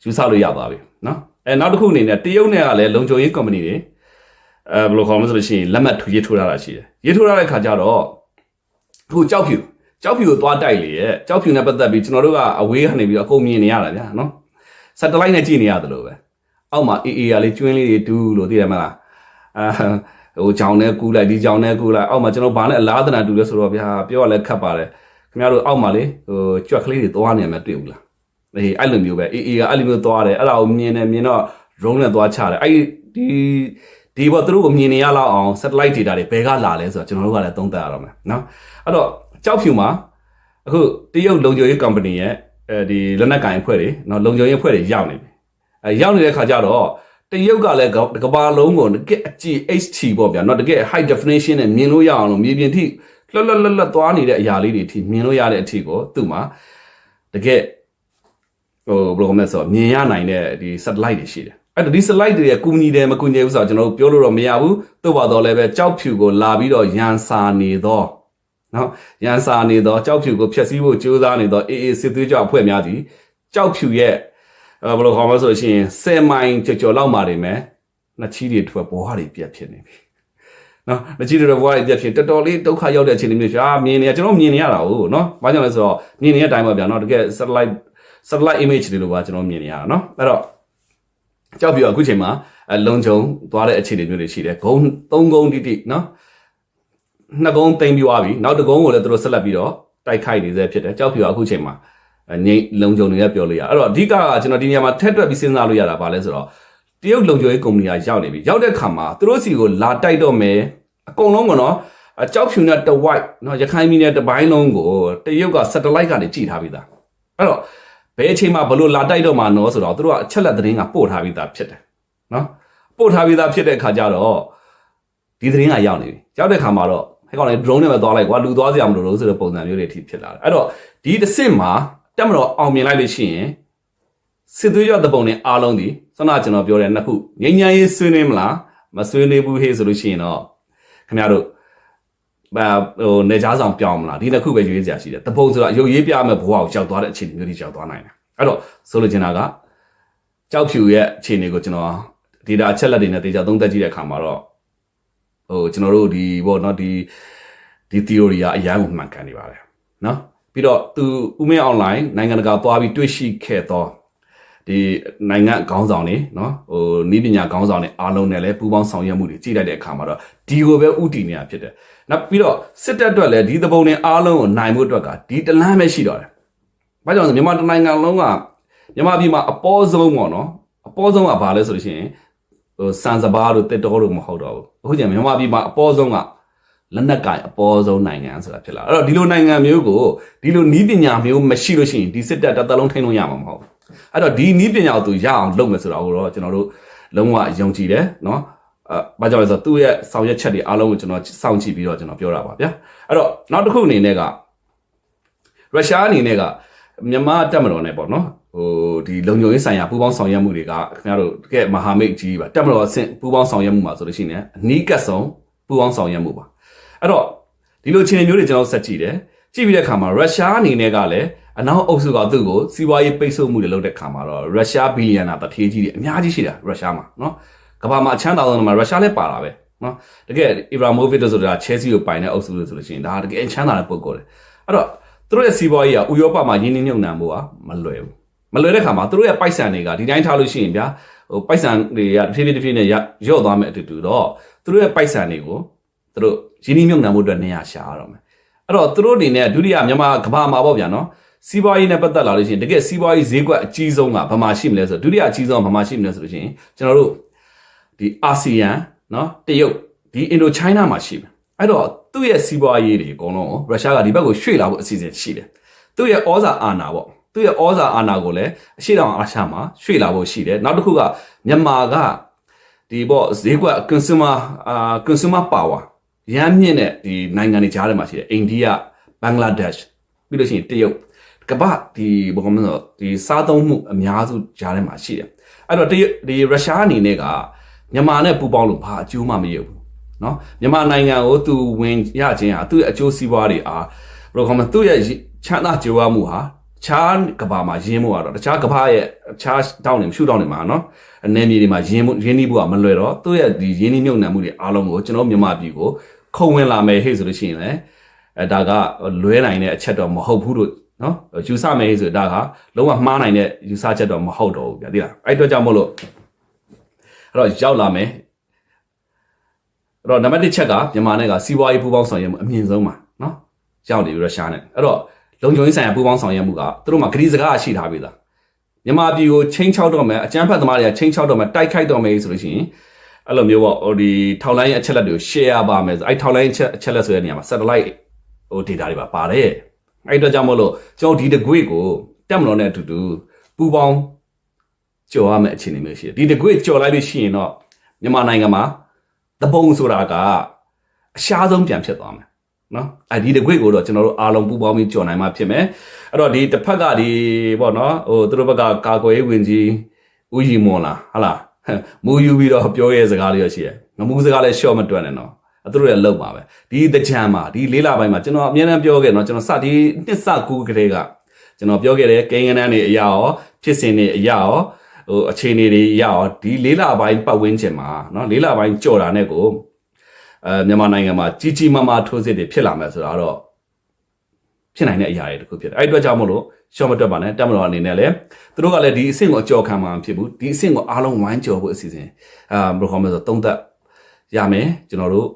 ယူဆလို့ရသွားပြီနော်အဲနောက်တစ်ခုအနေနဲ့တရုတ်နဲ့ကလည်းလုံခြုံရေးကုမ္ပဏီတွေအဲဘယ်လိုခေါ်မလဲဆိုလို့ရှိရင်လက်မှတ်ထူရေးထိုးထားတာရှိတယ်ရေးထိုးထားတဲ့ခါကျတော့အခုကြောက်ဖြူကြောက်ဖြူကိုသွားတိုက်လေရဲ့ကြောက်ဖြူနဲ့ပတ်သက်ပြီးကျွန်တော်တို့ကအဝေးကနေပြီးတော့အကုန်မြင်နေရတာဗျာနော်ဆက်တလိုက်နဲ့ကြည့်နေရတယ်လို့ပဲအောက်မှာအေးအေးကလေးကျွင်းလေးတွေတူးလို့သိတယ်မလားအာ ဟိုကြောင်နဲ့ကူးလိုက်ဒီကြောင်နဲ့ကူးလိုက်အောက်မှာကျွန်တော်ဘာနဲ့အလားတနာတူလဲဆိုတော့ဗျာပြောရလဲခတ်ပါတယ်ခင်ဗျားတို့အောက်မှာလေဟိုကြွက်ကလေးတွေသွားနေမှတွေ့ဘူးလားအေးအဲ့လိုမျိုးပဲအေးအေးကအဲ့လိုမျိုးသွားတယ်အဲ့ဒါကိုမြင်တယ်မြင်တော့ drone နဲ့သွားချတယ်အဲ့ဒီဒီဘောသူတို့ကိုမြင်နေရလောက်အောင် satellite data တွေဘယ်ကလာလဲဆိုတော့ကျွန်တော်တို့ကလည်းသုံးသပ်ရတော့မယ်နော်အဲ့တော့ကြောက်ဖြူမှာအခုတရုတ်လုံခြုံရေး company ရဲ့အဲဒီလက်နက်ကင်အဖွဲ့တွေနော်လုံခြုံရေးအဖွဲ့တွေရောက်နေပြီအဲရောက်နေတဲ့ခါကျတော့ တရုတ်ကလည်းကဘာလုံးကိုတကယ်အကြည့် HT ပေါ့ဗျာနော်တကယ် high definition နဲ့မြင်လို့ရအောင်လို့မြေပြင်ထိလွတ်လွတ်လပ်လပ်သွားနေတဲ့အရာလေးတွေအထိမြင်လို့ရတဲ့အထိကိုသူ့မှာတကယ်ဟိုဘယ်လိုကောမလဲဆိုတော့မြင်ရနိုင်တဲ့ဒီ satellite တွေရှိတယ်အဲ့တော့ဒီ satellite တွေရဲ့ကူညီတယ်မကူညီဘူးဆိုတော့ကျွန်တော်တို့ပြောလို့တော့မရဘူးသို့ပါတော့လည်းပဲကြောက်ဖြူကိုလာပြီးတော့ရန်စာနေတော့နော်ရန်စာနေတော့ကြောက်ဖြူကိုဖျက်ဆီးဖို့ကြိုးစားနေတော့အေးအေးစစ်သွေးကြောက်အဖွဲ့များသည်ကြောက်ဖြူရဲ့ ဘယ်လိုခေါ်မလဲဆိုရှင်10မိုင်ကျော်ကျော်လောက်မှာနေမယ်နှစ်ချီတွေထွက်ဘွားတွေပြက်ဖြစ်နေပြီနော်နှစ်ချီတွေဘွားတွေပြက်ဖြစ်တော်တော်လေးဒုက္ခရောက်တဲ့အခြေအနေမျိုးဖြစ်အာမြင်နေရကျွန်တော်မြင်နေရတာဟုတ်နော်ဘာကြောင့်လဲဆိုတော့မြင်နေတဲ့အတိုင်းပါဗျာနော်တကယ် satellite satellite image တွေလိုပါကျွန်တော်မြင်နေရတာနော်အဲ့တော့ကြောက်ပြီးတော့အခုချိန်မှာလုံခြုံသွားတဲ့အခြေအနေမျိုးတွေရှိတယ်ဂုံသုံးဂုံတိတိနော်နှစ်ဂုံသိမ်းပြီးွားပြီနောက်တစ်ဂုံကိုလည်းသူတို့ဆက်လက်ပြီးတော့တိုက်ခိုက်နေသေးဖြစ်တယ်ကြောက်ပြီးတော့အခုချိန်မှာ ငိမ့်လုံခြုံနေရပြောလို့ရအဲ့တော့အဓိကကကျွန်တော်ဒီနေရာမှာထက်တွက်ပြီးစဉ်းစားလို့ရတာပါလဲဆိုတော့တရုတ်လုံခြုံရေးကုမ္ပဏီကရောက်နေပြီရောက်တဲ့ခါမှာသူတို့စီကိုလာတိုက်တော့မယ်အကုန်လုံးကတော့အကြောက်ဖြူနဲ့တဝိုက်နော်ရခိုင်ပြည်နယ်တပိုင်းလုံးကိုတရုတ်က satellite ကနေကြည့်ထားပြီးသားအဲ့တော့ဘယ်အချိန်မှဘလို့လာတိုက်တော့မှာနော်ဆိုတော့သူတို့ကအချက်လက်သတင်းကပို့ထားပြီးသားဖြစ်တယ်နော်ပို့ထားပြီးသားဖြစ်တဲ့ခါကျတော့ဒီသတင်းကရောက်နေပြီရောက်တဲ့ခါမှာတော့ဟဲ့ကောင်လေ drone နဲ့ပဲသွားလိုက်ကွာလူသွားစရာမလိုလို့ဆိုတဲ့ပုံစံမျိုးတွေအထိဖြစ်လာတယ်အဲ့တော့ဒီတစ်စက်မှာ တက်မတော်အောင်မြင်လိုက်လို့ရှိရင်စစ်သွေးကြောတဲ့ပုံနဲ့အားလုံးဒီစနကျွန်တော်ပြောတဲ့နှစ်ခုငញ្ញမ်းရေးဆွေးနွေးမလားမဆွေးနွေးဘူးဟေးဆိုလို့ရှိရင်တော့ခင်ဗျားတို့ဘာဟိုနေကြားဆောင်ပြောင်းမလားဒီနှစ်ခုပဲရွေးစရာရှိတယ်တပုံဆိုတာရုပ်ရေးပြမယ်ဘဝကိုကြောက်သွားတဲ့အခြေအနေမျိုးတွေကြောက်သွားနိုင်တယ်အဲ့တော့ဆိုလိုချင်တာကကြောက်ဖြူရဲ့အခြေအနေကိုကျွန်တော် data အချက်လက်တွေနဲ့တေချာသုံးသပ်ကြည့်တဲ့အခါမှာတော့ဟိုကျွန်တော်တို့ဒီဘောเนาะဒီဒီ theory ကအရန်ကိုမှန်ကန်နေပါတယ်เนาะ ပြီးတော့သူဦးမင်းအွန်လိုင်းနိုင်ငံတကာသွားပြီးတွေ့ရှိခဲ့တော့ဒီနိုင်ငံခေါင်းဆောင်တွေနော်ဟိုနီးပညာခေါင်းဆောင်တွေအားလုံးနဲ့လည်းပူးပေါင်းဆောင်ရွက်မှုတွေကြည့်လိုက်တဲ့အခါမှာတော့ဒီကိုပဲဥတည်နေတာဖြစ်တယ်။နောက်ပြီးတော့စစ်တပ်အတွက်လည်းဒီသဘုံတွေအားလုံးကိုနိုင်ဖို့အတွက်ကဒီတလန်းပဲရှိတော့တယ်။ဘာကြောင့်လဲမြန်မာနိုင်ငံလုံးကမြန်မာပြည်မှာအပေါ်ဆုံးပေါ့နော်။အပေါ်ဆုံးကဘာလဲဆိုလို့ရှိရင်ဟိုစံစဘာတို့တက်တော်တို့မဟုတ်တော့ဘူး။အခုကျမြန်မာပြည်မှာအပေါ်ဆုံးက လက်နက်ကင်အပေါ်ဆုံးနိုင်ငံဆိုတာဖြစ်လာအဲ့တော့ဒီလိုနိုင်ငံမျိုးကိုဒီလိုနီးပညာမျိုးမရှိလို့ရှိရင်ဒီစစ်တပ်တစ်သက်လုံးထိန်းလို့ရမှာမဟုတ်ဘူးအဲ့တော့ဒီနီးပညာကိုသူရအောင်လုပ်မယ်ဆိုတာကိုတော့ကျွန်တော်တို့လုံးဝယုံကြည်တယ်နော်အဲဘာကြောင့်လဲဆိုတော့သူ့ရဲ့ဆောင်ရွက်ချက်တွေအားလုံးကိုကျွန်တော်စောင့်ကြည့်ပြီးတော့ကျွန်တော်ပြောတာပါဗျာအဲ့တော့နောက်တစ်ခုအနေနဲ့ကရုရှားအနေနဲ့ကမြန်မာတက်မတော်နဲ့ပေါ့နော်ဟိုဒီလုံခြုံရေးဆိုင်ရာပူးပေါင်းဆောင်ရွက်မှုတွေကခင်ဗျားတို့တကယ်မဟာမိတ်ကြီးပါတက်မတော်အဆင့်ပူးပေါင်းဆောင်ရွက်မှုမှာဆိုလို့ရှိရင်အနီးကပ်ဆုံးပူးပေါင်းဆောင်ရွက်မှုပါ အဲ့တော့ဒီလိုအခြေအနေမျိုးတွေကျွန်တော်ဆက်ကြည့်တယ်ကြည့်ပြီးတဲ့အခါမှာရုရှားအနေနဲ့ကလည်းအနောက်အုပ်စုကသူ့ကိုစီးပွားရေးပိတ်ဆို့မှုတွေလုပ်တဲ့အခါမှာတော့ရုရှားဘီလီယံနာတထေးကြီးတွေအများကြီးရှိတာရုရှားမှာနော်ကမ္ဘာမှာအချမ်းသာဆုံးမှာရုရှားလည်းပါတာပဲနော်တကယ်အီဗရာမိုဗစ်တို့ဆိုတာချဲစီကိုပိုင်တဲ့အုပ်စုလို့ဆိုလို့ရှိရင်ဒါတကယ်ချမ်းသာတဲ့ပုံကိုယ်တယ်အဲ့တော့သူတို့ရဲ့စီးပွားရေးကဥရောပမှာရင်းနှီးမြှုပ်နှံမှုကမလွယ်ဘူးမလွယ်တဲ့ခါမှာသူတို့ရဲ့ပိုက်ဆံတွေကဒီတိုင်းထားလို့ရှိရင်ဗျာဟိုပိုက်ဆံတွေကတစ်ဖြည်းဖြည်းတစ်ဖြည်းနဲ့ရော့သွားမယ်အတူတူတော့သူတို့ရဲ့ပိုက်ဆံတွေကို သူတို့ရင်းနှီးမြှုပ်နှံမှုအတွက်နေရာရှာရတော့မယ်အဲ့တော့သူတို့အနေနဲ့ဒုတိယမြန်မာကမ္ဘာမှာပေါ့ဗျာနော်စီးပွားရေးနဲ့ပတ်သက်လာလို့ရှိရင်တကယ်စီးပွားရေးဈေးကွက်အကြီးဆုံးကဘာမှရှိမလဲဆိုတော့ဒုတိယအကြီးဆုံးကဘာမှရှိမလဲဆိုလို့ရှိရင်ကျွန်တော်တို့ဒီအာဆီယံနော်တရုတ်ဒီအင်ဒိုချိုင်းနာမှာရှိမယ်အဲ့တော့သူ့ရဲ့စီးပွားရေးတွေအကုန်လုံးကိုရုရှားကဒီဘက်ကိုရွှေ့လာဖို့အစီအစဉ်ရှိတယ်သူ့ရဲ့ဩဇာအာဏာပေါ့သူ့ရဲ့ဩဇာအာဏာကိုလည်းအရှိတောင်အာရှမှာရွှေ့လာဖို့ရှိတယ်နောက်တစ်ခုကမြန်မာကဒီပေါ့ဈေးကွက် consumer အာ consumer power ရမ်းမြင့်တဲ့ဒီနိုင်ငံတွေကြားထဲမှာရှိတယ်အိန္ဒိယဘင်္ဂလားဒေ့ရှ်ပြီးလို့ရှိရင်တရုတ်ကမ္ဘာဒီဘယ်ကောင်မလို့ဒီစားသုံးမှုအများစုကြားထဲမှာရှိတယ်အဲ့တော့တရုတ်ဒီရုရှားအနေနဲ့ကမြန်မာနဲ့ပူးပေါင်းလို့ဘာအကျိုးမှမရဘူးเนาะမြန်မာနိုင်ငံကိုသူဝင်ရခြင်းဟာသူ့ရဲ့အကျိုးစီးပွားတွေအားဘယ်လိုခေါ်မလဲသူ့ရဲ့ချမ်းသာကြွယ်ဝမှုဟာ ခြားကဘာမှာယင်းဖို့ကတော့တခြားကဘာရဲ့ခြားတောင်းနေရှုတောင်းနေမှာနော်အနေမြေတွေမှာယင်းဖို့ယင်းနှီးဖို့ကမလွယ်တော့သူ့ရဲ့ဒီယင်းနှီးမြုပ်နှံမှုတွေအားလုံးကိုကျွန်တော်မြန်မာပြည်ကိုခုံဝင်လာမယ်ဟဲ့ဆိုလို့ရှိရင်လည်းအဲဒါကလွဲနိုင်တဲ့အချက်တော့မဟုတ်ဘူးလို့နော်ယူဆမယ်ဟဲ့ဆိုဒါကလုံးဝမှားနိုင်တဲ့ယူဆချက်တော့မဟုတ်တော့ဘူးဗျာသိလားအဲ့တော့ကြောင့်မို့လို့အဲ့တော့ရောက်လာမယ်အဲ့တော့နံပါတ်1ချက်ကမြန်မာနဲ့ကစီးပွားရေးပူးပေါင်းဆောင်ရွက်မှုအမြင့်ဆုံးပါနော်ရောက်နေပြီးတော့ရှားနေအဲ့တော့ လုံခြုံရေးဆိုင်ရာပူးပေါင်းဆောင်ရွက်မှုကသူတို့မှာဂရီစကားရှိထားပြီလားမြန်မာပြည်ကိုချင်းချောက်တော့မယ်အကြမ်းဖက်သမားတွေကချင်းချောက်တော့မယ်တိုက်ခိုက်တော့မယ်ဆိုလို့ရှိရင်အဲ့လိုမျိုးပေါ့ဟိုဒီထောက်လိုင်းအချက်လက်တွေကို share ပါမယ်ဆိုအဲ့ထောက်လိုင်းအချက်အချက်လက်ဆိုတဲ့နေရာမှာ satellite ဟို data တွေပါပါတယ်အဲ့အတွက်ကြောင့်မို့လို့ကျွန်တော်ဒီတကွေ့ကိုတက်မလို့နဲ့အတူတူပူပေါင်းကြော်ရမယ့်အခြေအနေမျိုးရှိတယ်ဒီတကွေ့ကြော်လိုက်လို့ရှိရင်တော့မြန်မာနိုင်ငံမှာတပုံဆိုတာကအရှားဆုံးပြန်ဖြစ်သွားမယ် နော်အဲဒီတကွေ့ကိုတော့ကျွန်တော်တို့အားလုံးပူပေါင်းပြီးကြော်နိုင်မှဖြစ်မယ်အဲ့တော့ဒီတစ်ဖက်ကဒီပေါ့နော်ဟိုသူတို့ဘက်ကကာကွယ်ရေးဝင်ကြီးဦးရီမွန်လားဟာလားမူယူပြီးတော့ပြောရဲစကားလေးရရှိတယ်ငမူးစကားလည်းရှော့မတွက်နဲ့နော်အသူတို့ရလောက်ပါပဲဒီတကြံမှာဒီလေးလာပိုင်းမှာကျွန်တော်အများအားပြောခဲ့နော်ကျွန်တော်စဒီနှစ်စကူကလေးကကျွန်တော်ပြောခဲ့တယ်ကိန်းကနန်းတွေအရာရောဖြစ်စဉ်တွေအရာရောဟိုအခြေအနေတွေအရာရောဒီလေးလာပိုင်းပတ်ဝန်းကျင်မှာနော်လေးလာပိုင်းကြော်တာနဲ့ကို အဲမြန်မာနိုင်ငံမှာကြီးကြီးမားမားထိုးစစ်တွေဖြစ်လာမယ်ဆိုတာတော့ဖြစ်နိုင်တဲ့အရာတွေတခုဖြစ်တယ်အဲ့အတွက်ကြောင့်မို့လို့ရှော့မတွက်ပါနဲ့တက်မတော်အနေနဲ့လည်းသူတို့ကလည်းဒီအဆင့်ကိုအကြော်ခံမှာမဖြစ်ဘူးဒီအဆင့်ကိုအားလုံးဝိုင်းကြော်ဖို့အစီအစဉ်အာဘယ်လိုခေါ်မလဲဆိုသုံးသက်ရမယ်ကျွန်တော်တို့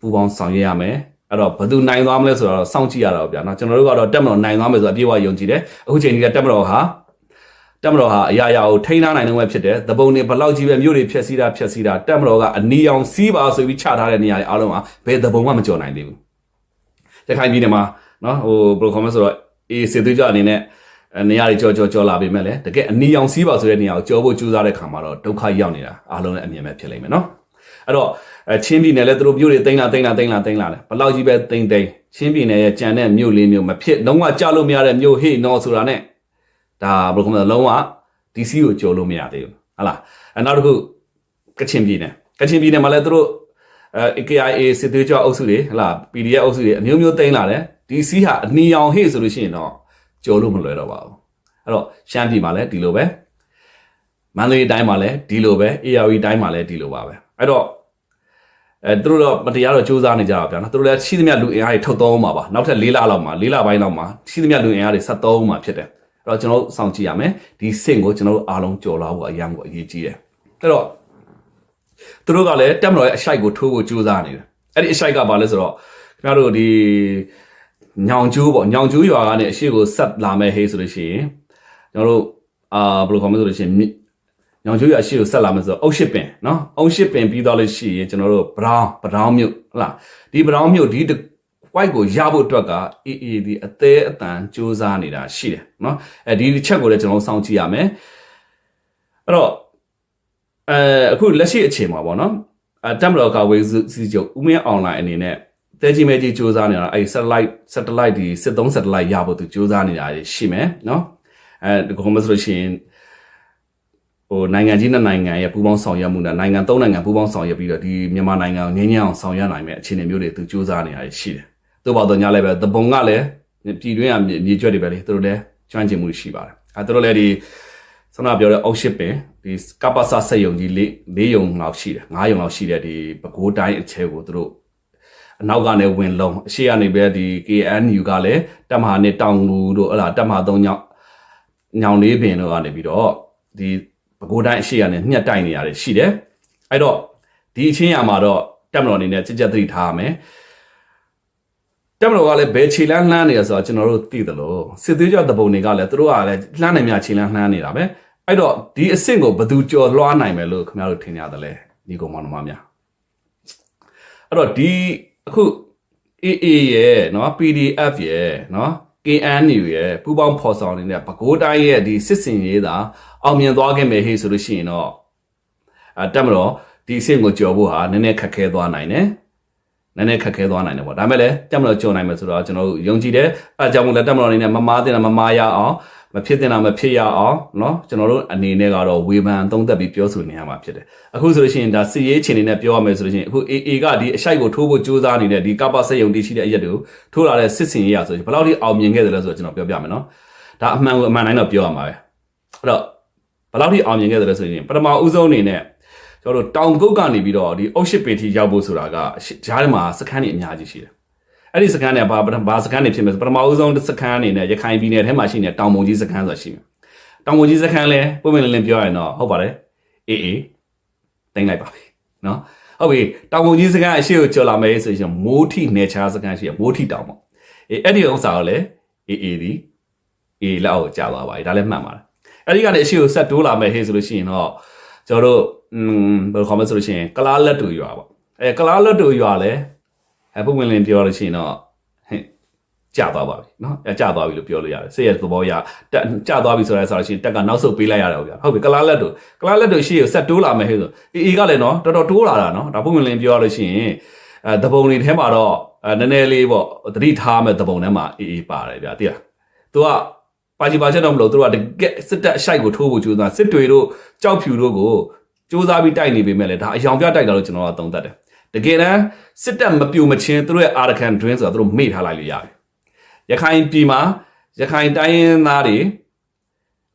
ပူပေါင်းဆောင်ရွက်ရမယ်အဲ့တော့ဘယ်သူနိုင်သွားမလဲဆိုတော့စောင့်ကြည့်ရတာပေါ့ဗျာနော်ကျွန်တော်တို့ကတော့တက်မတော်နိုင်သွားမယ်ဆိုတော့အပြည့်အဝယုံကြည်တယ်အခုချိန်ကြီးကတက်မတော်ဟာ တက်မတော်ဟာအရာရာကိုထိန်းထားနိုင်တော့ဖြစ်တယ်။တပုံတွေဘလောက်ကြီးပဲမြို့တွေဖျက်ဆီးတာဖျက်ဆီးတာတက်မတော်ကအနီအောင်စီးပါဆိုပြီးချထားတဲ့နေရာတွေအားလုံးဟာဘယ်တပုံမှမကြော်နိုင်သေးဘူး။ရခိုင်ပြည်နယ်မှာနော်ဟိုဘယ်လိုခေါ်မလဲဆိုတော့အေးစစ်သွေးကြအနေနဲ့နေရာတွေကြော်ကြော်ကြော်လာပေမဲ့လည်းတကယ်အနီအောင်စီးပါဆိုတဲ့နေရာကိုကြော်ဖို့ကြိုးစားတဲ့ခါမှာတော့ဒုက္ခရောက်နေတာအားလုံးလည်းအမြင်ပဲဖြစ်လိမ့်မယ်နော်။အဲ့တော့ချင်းပြည်နယ်လည်းသူတို့မြို့တွေတိမ့်လာတိမ့်လာတိမ့်လာတိမ့်လာတယ်ဘလောက်ကြီးပဲတိမ့်တိမ့်ချင်းပြည်နယ်ရဲ့ကြံတဲ့မြို့လေးမြို့မဖြစ်လုံးဝကြောက်လို့မရတဲ့မြို့ဟေ့နော်ဆိုတာနဲ့ ဒါဘယ်လိုခေါ်မလဲလုံးဝ DC ကိုကြော်လို့မရသေးဘူးဟုတ်လားအဲနောက်တစ်ခုကချင်ပြည်နယ်ကချင်ပြည်နယ်မှာလည်းသူတို့အဲ AKIA စစ်သွေးကြွအုပ်စုတွေဟုတ်လား PDF အုပ်စုတွေအမျိုးမျိုးတိမ့်လာတယ် DC ဟာအနီအောင်ဟေ့ဆိုလို့ရှိရင်တော့ကြော်လို့မလွယ်တော့ပါဘူးအဲ့တော့ရှမ်းပြည်မှာလည်းဒီလိုပဲမန္တလေးတိုင်းမှာလည်းဒီလိုပဲ ARV တိုင်းမှာလည်းဒီလိုပါပဲအဲ့တော့အဲသူတို့တော့မတရားတော့စူးစမ်းနေကြတာဗျာနော်သူတို့လည်းရှိသမျှလူအင်အားတွေထုတ်သုံးမှာပါနောက်ထပ်၄လလောက်မှာ၄လပိုင်းလောက်မှာရှိသမျှလူအင်အားတွေဆက်သုံးမှာဖြစ်တယ်အဲ့ တော့ကျွန်တော်တို့စောင့်ကြည့်ရမယ်ဒီစင့်ကိုကျွန်တော်တို့အားလုံးကြော်လာဖို့အရန်ကိုအရေးကြီးတယ်အဲ့တော့သူတို့ကလည်းတက်မတော်ရဲ့အရှိုက်ကိုထိုးဖို့ကြိုးစားနေတယ်အဲ့ဒီအရှိုက်ကဘာလဲဆိုတော့ခင်ဗျားတို့ဒီညောင်ကျိုးပေါ့ညောင်ကျိုးရွာကနေအရှိကိုဆက်လာမဲ့ဟေးဆိုလို့ရှိရင်ကျွန်တော်တို့အာဘယ်လိုခေါ်မလဲဆိုလို့ရှိရင်ညောင်ကျိုးရွာရှေ့ကိုဆက်လာမယ်ဆိုတော့အုတ်ရှစ်ပင်နော်အုတ်ရှစ်ပင်ပြီးတော့လို့ရှိရင်ကျွန်တော်တို့ဘရောင်းဘရောင်းမြို့ဟုတ်လားဒီဘရောင်းမြို့ဒီတစ် white ကိုရဖို့အတွက်ကအေးအေးဒီအသေးအတန်စူးစမ်းနေတာရှိတယ်နော်အဲဒီတစ်ချက်ကိုလည်းကျွန်တော်တို့စောင့်ကြည့်ရမယ်အဲ့တော့အဲအခုလက်ရှိအချိန်မှာပေါ့နော်အဲတက်မတော်ကဝေးစီချုပ်ဦးမင်းအွန်လိုင်းအနေနဲ့တဲကြီးမဲကြီးစူးစမ်းနေတာအဲ satellite satellite ဒီစစ်သုံး satellite ရဖို့သူစူးစမ်းနေတာရှိမယ်နော်အဲဒီကောင်မဆိုလို့ရှိရင်ဟိုနိုင်ငံကြီးနဲ့နိုင်ငံရဲ့ပူးပေါင်းဆောင်ရွက်မှုနဲ့နိုင်ငံသုံးနိုင်ငံပူးပေါင်းဆောင်ရွက်ပြီးတော့ဒီမြန်မာနိုင်ငံကိုငြင်းငြင်းအောင်ဆောင်ရွက်နိုင်မယ့်အခြေအနေမျိုးတွေသူစူးစမ်းနေတာရှိတယ်။ သို့ပါတော့ညလည်းပဲသဘုံကလည်းပြည်တွင်းကမြေကျွတ်တွေပဲလေသူတို့လည်းကျွမ်းကျင်မှုရှိပါတယ်။အဲသူတို့လည်းဒီဆန္ဒပြောတဲ့အောက်ရှစ်ပင်ဒီကပ္ပစစက်ယုံကြီး၄၄ယုံလောက်ရှိတယ်၅ယုံလောက်ရှိတဲ့ဒီပဲခူးတိုင်းအခြေကိုသူတို့အနောက်ကနေဝင်လုံးအရှိကနေပဲဒီ KNU ကလည်းတက်မဟာနဲ့တောင်ငူတို့ဟလာတက်မဟာ၃ညောင်ညောင်လေးပင်တို့ကနေပြီးတော့ဒီပဲခူးတိုင်းအရှိကနေညှက်တိုက်နေရတယ်ရှိတယ်အဲ့တော့ဒီအချင်းရမှာတော့တက်မတော်အနေနဲ့ကြက်ကြက်သတိထားရမယ် တက်မတော်ကလည်းဘယ်ခြေလန်းလှမ်းနေရဆိုတော့ကျွန်တော်တို့သိတယ်လို့စစ်သေးကြောတပုံတွေကလည်းသူတို့ကလည်းလှမ်းနေမြခြေလန်းလှမ်းနေတာပဲအဲ့တော့ဒီအဆင့်ကိုဘယ်သူကြော်လွှားနိုင်မယ်လို့ခင်ဗျားတို့ထင်ကြတယ်လဲဒီကောင်မောင်နှမများအဲ့တော့ဒီအခု AA ရဲ့เนาะ PDF ရဲ့เนาะ KNU ရဲ့ပူပေါင်းဖော်ဆောင်နေတဲ့ပဲခူးတိုင်းရဲ့ဒီစစ်စင်ရေးသာအောင်မြင်သွားခဲ့မယ်ဟေ့ဆိုလို့ရှိရင်တော့အဲတက်မလို့ဒီအဆင့်ကိုကြော်ဖို့ဟာနည်းနည်းခက်ခဲသွားနိုင်တယ် နည်းနည်းခက်ခဲသွားနိုင်တယ်ပေါ့ဒါမဲ့လည်းတက်မလို့ကြော်နိုင်မယ်ဆိုတော့ကျွန်တော်တို့ယုံကြည်တယ်အဲအကြောင်းမို့လဲတက်မလို့အနေနဲ့မမားတင်တာမမားရအောင်မဖြစ်တင်တာမဖြစ်ရအောင်เนาะကျွန်တော်တို့အနေနဲ့ကတော့ဝေဖန်သုံးသပ်ပြီးပြောဆိုနေရမှာဖြစ်တယ်အခုဆိုလို့ရှိရင်ဒါစီရေးချင်းနေနဲ့ပြောရမယ်ဆိုလို့ရှိရင်အခု AA ကဒီအရှိုက်ကိုထိုးဖို့ကြိုးစားနေတဲ့ဒီကပ္ပစက်ယုံတည်ရှိတဲ့အရက်တွေကိုထိုးလာတဲ့စစ်စင်ရေးရဆိုရင်ဘယ်လောက်ထိအောင်မြင်ခဲ့တယ်လဲဆိုတော့ကျွန်တော်ပြောပြမယ်เนาะဒါအမှန်ကိုအမှန်တိုင်းတော့ပြောရမှာပဲအဲ့တော့ဘယ်လောက်ထိအောင်မြင်ခဲ့တယ်လဲဆိုရင်ပထမဦးဆုံးအနေနဲ့ ကျွန်တော်တို့တောင်ကုတ်ကနေပြီးတော့ဒီအုတ်ရှစ်ပင်ထိရောက်ဖို့ဆိုတာကဂျားထဲမှာစခန်းတွေအများကြီးရှိတယ်အဲ့ဒီစခန်းတွေကဘာဘာစခန်းတွေဖြစ်မလဲပထမဦးဆုံးစခန်းအနေနဲ့ရခိုင်ပြည်နယ်ထဲမှာရှိနေတဲ့တောင်ပုံကြီးစခန်းဆိုတာရှိမယ်တောင်ပုံကြီးစခန်းလဲပုံမှန်လင်းလင်းပြောရရင်တော့ဟုတ်ပါတယ်အေးအေးတင်လိုက်ပါပြီနော်ဟုတ်ပြီတောင်ပုံကြီးစခန်းအရှိကိုကျော်လာမယ်ဆိုရင်မိုးထိနေချားစခန်းရှိရမိုးထိတောင်ပေါ့အေးအဲ့ဒီဥစ္စာကိုလည်းအေးအေးဒီအေးလောက်ကိုကြာသွားပါပြီဒါလည်းမှန်ပါတယ်အဲ့ဒီကနေအရှိကိုဆက်တိုးလာမယ်ဟေးဆိုလို့ရှိရင်တော့ကျွန်တော်တို့อืม ဘယ်လိုခေါ်မလဲဆိုလို့ရှိရင်ကလားလက်တူရွာပေါ့အဲကလားလက်တူရွာလည်းအပုံဝင်လင်းပြောလို့ရှိရင်တော့ဟင်ကြာသွားပါပြီเนาะကြာသွားပြီလို့ပြောလို့ရတယ်စိတ်ရဲ့သဘောရတက်ကြာသွားပြီဆိုရဲဆိုတော့ရှိရင်တက်ကနောက်ဆုတ်ပေးလိုက်ရတယ်ဗျာဟုတ်ပြီကလားလက်တူကလားလက်တူရှိရဆက်တိုးလာမယ်ဟဲ့ဆိုအေးအေးကလည်းเนาะတော်တော်တိုးလာတာเนาะဒါပုံဝင်လင်းပြောလို့ရှိရင်အဲတပုံတွေထဲမှာတော့အဲနည်းနည်းလေးပေါ့သတိထားမဲ့တပုံထဲမှာအေးအေးပါတယ်ဗျာတိလား तू ကပါချီပါချက်တော့မလို့သူတို့ကတကက်စစ်တပ်အရှိုက်ကိုထိုးဖို့ကြိုးစားစစ်တွေတို့ကြောက်ဖြူတို့ကို စူးစမ်းပြီးတိုက်နေပေမဲ့လည်းဒါအယောင်ပြတိုက်တာလို့ကျွန်တော်ကသုံးသပ်တယ်တကယ်တမ်းစစ်တပ်မပြိုမချင်းသူတို့ရဲ့အာရကန်ဒရင်းဆိုတာသူတို့မေ့ထားလိုက်လို့ရတယ်ရခိုင်ပြည်မှာရခိုင်တိုင်းရင်းသားတွေ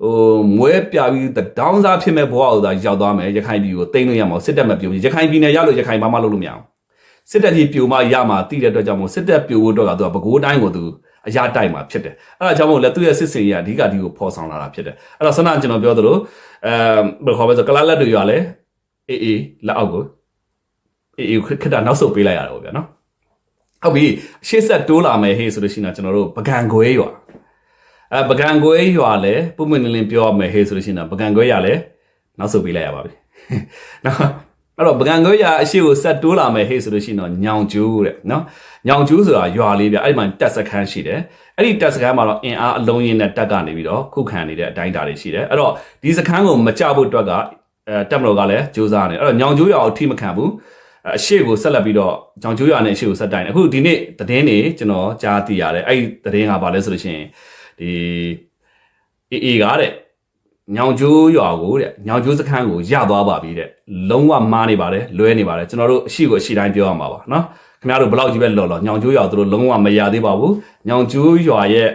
ဟိုမွဲပြပြီးတောင်းစားဖြစ်မဲ့ဘဝဥသာရောက်သွားမယ်ရခိုင်ပြည်ကိုတိမ့်လို့ရမှာစစ်တပ်မပြိုရခိုင်ပြည်နယ်ရောက်လို့ရခိုင်ဘာမှလုပ်လို့မရအောင်စစ်တပ်ကြီးပြိုမှရမှာတိတဲ့အတွက်ကြောင့်မို့စစ်တပ်ပြိုဖို့တော့ကသူကပဲခူးတိုင်းကိုသူ အရာတိုက်မှာဖြစ်တယ်အဲ့ဒါကြောင့်မို့လဲသူ့ရဲ့စစ်စင်ကြီးကအဓိကဒီကိုဖော်ဆောင်လာတာဖြစ်တယ်အဲ့တော့ဆန္ဒကျွန်တော်ပြောသလိုအဲဘယ်ခေါ်မလဲဆိုကလာလက်တွေရွာလဲအေးအေးလက်အောက်ကိုအေးအေးခက်တာနောက်ဆုတ်ပေးလိုက်ရတယ်ဗျာနော်ဟုတ်ပြီရှေ့ဆက်တိုးလာမယ်ဟေးဆိုလို့ရှိရင်ကျွန်တော်တို့ပကံခွဲရွာအဲပကံခွဲရွာလဲပုံမှန်လင်းလင်းပြောရမယ်ဟေးဆိုလို့ရှိရင်ပကံခွဲရွာလဲနောက်ဆုတ်ပေးလိုက်ရပါပြီနော် အဲ့တော့ပကံခွဲရွာအရှိကိုဆက်တိုးလာမယ်ဟေးဆိုလို့ရှိရင်တော့ညောင်ကျိုးတဲ့နော်ညောင်ကျိုးဆိုတာရွာလေးဗျအဲ့ဒီမှာတက်စခန်းရှိတယ်အဲ့ဒီတက်စခန်းမှာတော့အင်အားအလုံးရင်းနဲ့တက်ကနေပြီးတော့ခုခံနေတဲ့အတိုင်းအတာတွေရှိတယ်အဲ့တော့ဒီစခန်းကိုမကြဖို့အတွက်ကအဲတက်မလို့ကလည်းစူးစမ်းနေအဲ့တော့ညောင်ကျိုးရွာကိုထိမခံဘူးအရှိကိုဆက်လက်ပြီးတော့ညောင်ကျိုးရွာနဲ့အရှိကိုဆက်တိုင်တယ်အခုဒီနေ့သတင်းတွေကျွန်တော်ကြားသိရတယ်အဲ့ဒီသတင်းကဘာလဲဆိုလို့ရှိရင်ဒီအေအေကတဲ့ ညောင်ကျိုးရွာကိုတဲ့ညောင်ကျိုးစခန်းကိုရသွားပါပြီတဲ့လုံးဝမားနေပါတယ်လွဲနေပါတယ်ကျွန်တော်တို့အရှိကိုအရှိတိုင်းပြောရမှာပါနော်ခင်ဗျားတို့ဘယ်လောက်ကြီးပဲလော်လော်ညောင်ကျိုးရွာသူတို့လုံးဝမရသေးပါဘူးညောင်ကျိုးရွာရဲ့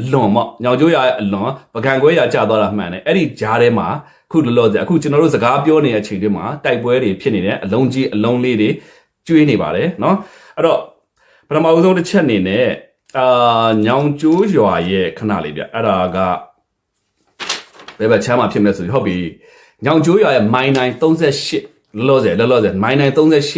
အလွန်ပေါ့ညောင်ကျိုးရွာရဲ့အလွန်ပကံခွဲရွာကျသွားတာမှန်တယ်အဲ့ဒီဂျားထဲမှာခုလောလောဆယ်အခုကျွန်တော်တို့စကားပြောနေတဲ့အချိန်တွေမှာတိုက်ပွဲတွေဖြစ်နေတယ်အလုံးကြီးအလုံးလေးတွေကျွေးနေပါတယ်နော်အဲ့တော့ပထမဦးဆုံးတစ်ချက်အနေနဲ့အာညောင်ကျိုးရွာရဲ့ခဏလေးဗျအဲ့ဒါက ဘယ်ဘက်ချမ်းမှာဖြစ်မလဲဆိုရင်ဟုတ်ပြီညောင်ကျိုးရွာရဲ့မိုင်938လောလောဆယ်လောလောဆယ်မိုင်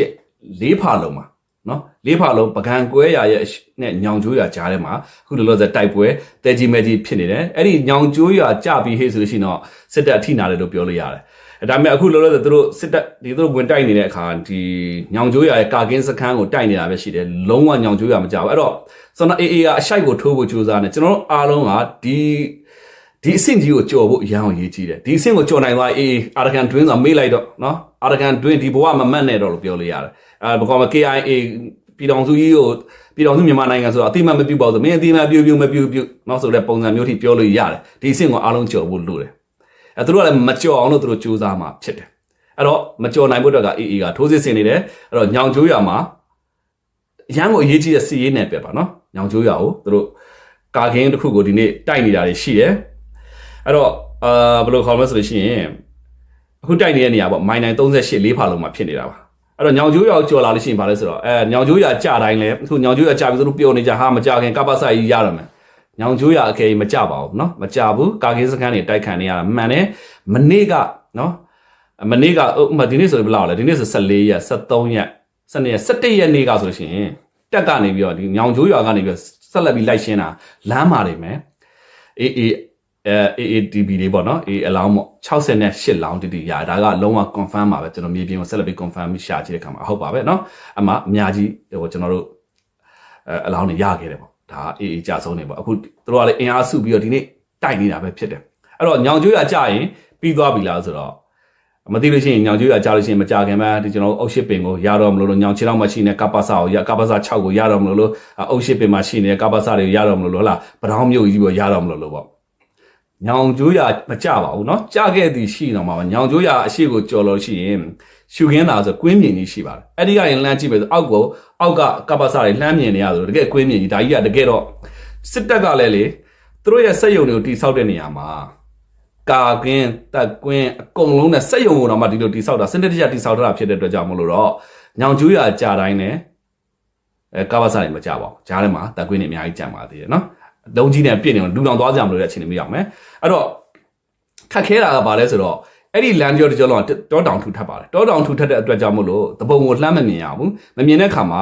938လေးဖာလုံးမှာနော်လေးဖာလုံးပကံကွဲရရဲ့နဲ့ညောင်ကျိုးရကြားထဲမှာအခုလောလောဆယ်တိုက်ပွဲတဲကြီးမဲကြီးဖြစ်နေတယ်အဲ့ဒီညောင်ကျိုးရကြပြီးဟေ့ဆိုလို့ရှိရင်တော့စစ်တပ်အထိနာတယ်လို့ပြောလို့ရတယ်အဲဒါပေမဲ့အခုလောလောဆယ်သူတို့စစ်တပ်ဒီသူတို့ဝင်တိုက်နေတဲ့အခါဒီညောင်ကျိုးရရဲ့ကာကင်းစခန်းကိုတိုက်နေတာပဲရှိတယ်လုံးဝညောင်ကျိုးရမကြဘူးအဲ့တော့စနအေအေကအရှိုက်ကိုထိုးဖို့ကြိုးစားနေကျွန်တော်တို့အားလုံးကဒီ ဒီအဆင့်ကြီးကိုကြော်ဖို့အရန်အောင်ရေးကြည့်တယ်ဒီအဆင့်ကိုကြော်နိုင်သွားအေးအာရကန်တွင်းဆိုမေးလိုက်တော့နော်အာရကန်တွင်းဒီဘဝမမတ်နဲ့တော့လို့ပြောလို့ရတယ်အဲဘကောမ KIA ပြည်တော်စုကြီးကိုပြည်တော်စုမြန်မာနိုင်ငံဆိုတော့အတိမတ်မပြုတ်ပါဘူးဆိုမင်းအတိမတ်ပြုတ်ပြုတ်မပြုတ်ပြုတ်နောက်ဆိုတဲ့ပုံစံမျိုးထိပြောလို့ရတယ်ဒီအဆင့်ကိုအားလုံးကြော်ဖို့လိုတယ်အဲသူတို့ကလည်းမကြော်အောင်လို့သူတို့ကြိုးစားမှာဖြစ်တယ်အဲ့တော့မကြော်နိုင်ဖို့အတွက်ကအေးအေးကထိုးစစ်ဆင်နေတယ်အဲ့တော့ညောင်ကျိုးရမှာရန်ကိုအရေးကြီးတဲ့စီရေးနယ်ပဲပါနော်ညောင်ကျိုးရကိုသူတို့ကာကင်းတစ်ခုကိုဒီနေ့တိုက်နေတာတွေရှိတယ် အဲ့တော့အာဘယ်လိုခေါ်မလဲဆိုလို့ရှိရင်အခုတိုက်နေတဲ့နေရာပေါ့မိုင်938လေးဖာလုံးမှာဖြစ်နေတာပါအဲ့တော့ညောင်ကျိုးရကိုကြော်လာလို့ရှိရင်ဘာလဲဆိုတော့အဲညောင်ကျိုးရကြတိုင်းလဲအခုညောင်ကျိုးရကြပြီးသူတို့ပြောနေကြဟာမကြခင်ကပ္ပစာကြီးရတော့မယ်ညောင်ကျိုးရအခေမကြပါဘူးเนาะမကြဘူးကာကင်းစခန်းတွေတိုက်ခံနေရတာမှန်တယ်မနေ့ကเนาะမနေ့ကဥပမာဒီနေ့ဆိုရင်ဘယ်လောက်လဲဒီနေ့ဆို14ရက်73ရက်12ရက်17ရက်နေ့ကဆိုလို့ရှိရင်တက်ကနေပြီးတော့ဒီညောင်ကျိုးရွာကနေပြီးတော့ဆက်လက်ပြီးလိုက်ရှင်းတာလမ်းမာတွေမယ်အေးအေး အဲ AATB တွေပေါ့နော်အေးအလောင်းပေါ့68လောင်းတိတိရဒါကလုံးဝ confirm ပါပဲကျွန်တော်မြေပြင်ကိုဆက်လက်ပြီး confirm ပြီးရှာကြည့်တဲ့ခါမှာဟုတ်ပါပဲเนาะအမှအများကြီးဟိုကျွန်တော်တို့အဲအလောင်းတွေရခဲ့တယ်ပေါ့ဒါအေးအေးကြဆုံးနေပေါ့အခုတို့ကလည်းအင်အားစုပြီးတော့ဒီနေ့တိုက်နေတာပဲဖြစ်တယ်အဲ့တော့ညောင်ကျိုးရကြရင်ပြီးသွားပြီလားဆိုတော့မသိလို့ရှိရင်ညောင်ကျိုးရကြလို့ရှိရင်မကြခင်မှာဒီကျွန်တော်အုပ်ရှစ်ပင်ကိုရတော့မလို့လို့ညောင်ချီတော့မှရှိနေကပ္ပစာကိုရကပ္ပစာ6ကိုရတော့မလို့လို့အုပ်ရှစ်ပင်မှာရှိနေတဲ့ကပ္ပစာတွေကိုရတော့မလို့လို့ဟလားပထောင်မြို့ကြီးပြီးရတော့မလို့လို့ပေါ့ ညောင်ကျိုးရမကြပါဘူးเนาะကြခဲ့သည်ရှိတော့မှာပါညောင်ကျိုးရအရှိကိုကြော်လို့ရှိရင်ရှုခင်းလာဆိုကွင်းမြင်ကြီးရှိပါတယ်အဲ့ဒီကရင်လှမ်းကြည့်ပဲဆိုအောက်ကိုအောက်ကကပ္ပစာတွေလှမ်းမြင်နေရဆိုတကယ်ကွင်းမြင်ကြီးဒါကြီးကတကယ်တော့စစ်တပ်ကလည်းလေသူတို့ရဲ့စက်ယုံတွေကိုတိဆောက်တဲ့နေရာမှာ ကာကင်းတက်ကွင်းအကုန်လုံးနဲ့စက်ယုံကိုတော့မှဒီလိုတိဆောက်တာစနစ်တကျတိဆောက်ထားတာဖြစ်တဲ့အတွက်ကြောင့်မလို့တော့ညောင်ကျူးရအကြတိုင်းနဲ့အဲကာဘာစာတွေမကြပါဘူးဂျားထဲမှာတက်ကွင်းတွေအများကြီးကြံပါသေးတယ်နော်အ လုံးကြီးနဲ့ပြည့်နေတော့လူတောင်သွားကြမလို့တဲ့အခြေအနေမျိုးရောက်မယ်အဲ့တော့ခက်ခဲတာကဘာလဲဆိုတော့အဲ့ဒီလမ်းကြောတစ်ကြောလုံးကတောတောင်ထူထပ်ပါတယ်တောတောင်ထူထပ်တဲ့အတွက်ကြောင့်မလို့တပုံကိုလှမ်းမမြင်ရဘူးမမြင်တဲ့အခါမှာ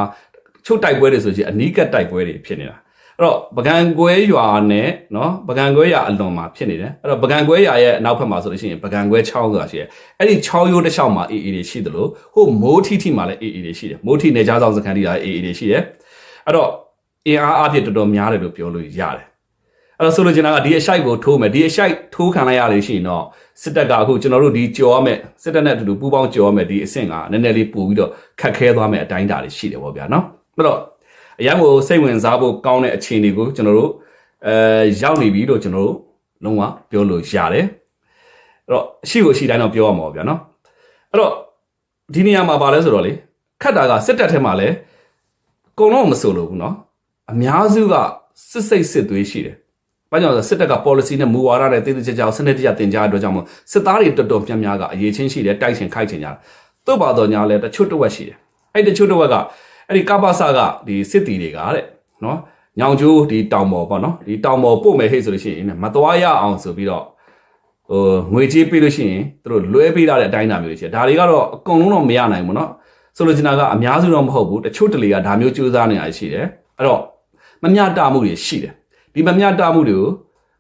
ချုပ်တိုက်ပွဲတွေဆိုရင်အနီးကပ်တိုက်ပွဲတွေဖြစ်နေတာအဲ့တော့ပကံကွဲရွာနဲ့နော်ပကံကွဲရွာအလွန်မှာဖြစ်နေတယ်အဲ့တော့ပကံကွဲရွာရဲ့အနောက်ဘက်မှာဆိုလို့ရှိရင်ပကံကွဲချောင်းဆိုတာရှိတယ်အဲ့ဒီချောင်းရိုးတစ်လျှောက်မှာအေးအေးတွေရှိသလိုဟိုမိုးထီထီမှာလည်းအေးအေးတွေရှိတယ်မိုးထီနေကြားဆောင်စခန်းတီးတာအေးအေးတွေရှိတယ်အဲ့တော့ အင်အားအပြည့်တော်တော်များတယ်လို့ပြောလို့ရတယ်အဲ့တော့ဆိုလိုချင်တာကဒီအရှိုက်ကိုထိုးမယ်ဒီအရှိုက်ထိုးခံလိုက်ရလို့ရှိရင်တော့စစ်တပ်ကအခုကျွန်တော်တို့ဒီကြော်ရမယ်စစ်တပ်နဲ့အတူတူပူးပေါင်းကြော်ရမယ်ဒီအဆင့်ကနည်းနည်းလေးပို့ပြီးတော့ခက်ခဲသွားမယ်အတိုင်းအတာတွေရှိတယ်ပေါ့ဗျာနော်အဲ့တော့အရန်ကိုစိတ်ဝင်စားဖို့ကောင်းတဲ့အခြေအနေကိုကျွန်တော်တို့အဲရောက်နေပြီလို့ကျွန်တော်တို့လုံးဝပြောလို့ရတယ်အဲ့တော့အရှိကိုအရှိတိုင်းတော့ပြောရမှာပေါ့ဗျာနော်အဲ့တော့ဒီနေရာမှာပါလဲဆိုတော့လေခတ်တာကစစ်တပ်ထဲမှာလဲအကုန်လုံးမဆိုလို့ဘူးเนาะ အများစုကစစ်စိတ်စစ်သွေးရှိတယ်။ဘာကြောင့်လဲဆိုစစ်တပ်က policy နဲ့မူဝါဒနဲ့တည်တည်ကြကြစနစ်တကျတင်ကြားအတွက်ကြောင့်မို့စစ်သားတွေတော်တော်များများကအရေးချင်းရှိတယ်တိုက်ရှင်ခိုက်ချင်ကြတယ်။သို့ပါတော့ညာလဲတချို့တစ်ဝက်ရှိတယ်။အဲ့တချို့တစ်ဝက်ကအဲ့ဒီကပ္ပစကဒီစစ်တီတွေကတဲ့နော်ညောင်ကျိုးဒီတောင်ပေါ်ပေါ့နော်ဒီတောင်ပေါ်ပို့မယ်ဟဲ့ဆိုလို့ရှိရင်မသွားရအောင်ဆိုပြီးတော့ဟိုငွေကြေးပေးလို့ရှိရင်သူတို့လွဲပေးတာတဲ့အတိုင်းအတာမျိုးတွေရှိတယ်ဒါတွေကတော့အကုန်လုံးတော့မရနိုင်ဘူးเนาะဆိုလိုချင်တာကအများစုတော့မဟုတ်ဘူးတချို့တလေကဒါမျိုးကြိုးစားနေတာရှိတယ်အဲ့တော့ မမျှတမှုတွေရှိတယ်ဒီမမျှတမှုတွေကို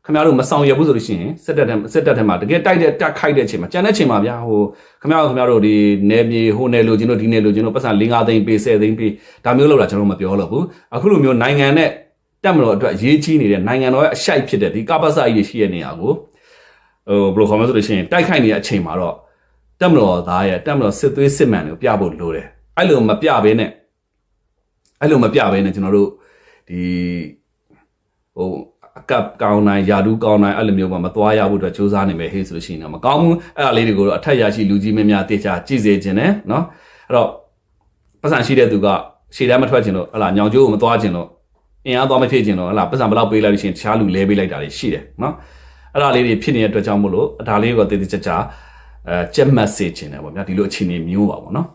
ခင်ဗျားတို့မဆောင်ရွက်ဘူးဆိုလို့ရှိရင်စစ်တပ်ထဲစစ်တပ်ထဲမှာတကယ်တိုက်တဲ့တက်ခိုက်တဲ့အချိန်မှာကြံတဲ့အချိန်မှာဗျာဟိုခင်ဗျားတို့ခင်ဗျားတို့ဒီနယ်မြေဟိုနယ်လိုချင်တို့ဒီနယ်လိုချင်တို့ပတ်စံ၄၅သိန်းပေး10သိန်းပေးဒါမျိုးလောက်တာကျွန်တော်မပြောလို့ဘူးအခုလိုမျိုးနိုင်ငံနဲ့တက်မလို့အတွက်အရေးကြီးနေတဲ့နိုင်ငံတော်ရဲ့အရှိုက်ဖြစ်တဲ့ဒီကပ္ပစအရေးရှိတဲ့နေရာကိုဟိုဘယ်လိုခေါ်မလဲဆိုလို့ရှိရင်တိုက်ခိုက်နေတဲ့အချိန်မှာတော့တက်မလို့သားရဲ့တက်မလို့စစ်သွေးစစ်မှန်ကိုပြဖို့လိုတယ်အဲ့လိုမပြဘဲနဲ့အဲ့လိုမပြဘဲနဲ့ကျွန်တော်တို့ ဒီဟိုအကပ်ကောင်းတိုင်းယာဒူးကောင်းတိုင်းအဲ့လိုမျိုးမှာမသွားရဘူးအတွက်စူးစမ်းနေမယ်ဟေ့ဆိုလို့ရှိရင်တော့မကောင်းဘူးအဲ့ဒါလေးတွေကိုတော့အထက်ရရှိလူကြီးမင်းများတေချာကြည့်စေခြင်းနဲ့နော်အဲ့တော့ပတ်စံရှိတဲ့သူကရှေ့တန်းမထွက်ခြင်းလို့ဟလာညောင်ကျိုးကိုမသွားခြင်းလို့အင်အားသွားမဖြစ်ခြင်းလို့ဟလာပတ်စံဘလောက်ပေးလိုက်လို့ရှိရင်တခြားလူလဲပေးလိုက်တာတွေရှိတယ်နော်အဲ့ဒါလေးတွေဖြစ်နေတဲ့အတွက်ကြောင့်မို့လို့ဒါလေးကိုတေတေချာချာအဲကြက်မှတ်စေခြင်းတယ်ပေါ့ဗျာဒီလိုအခြေအနေမျိုးပါပေါ့နော်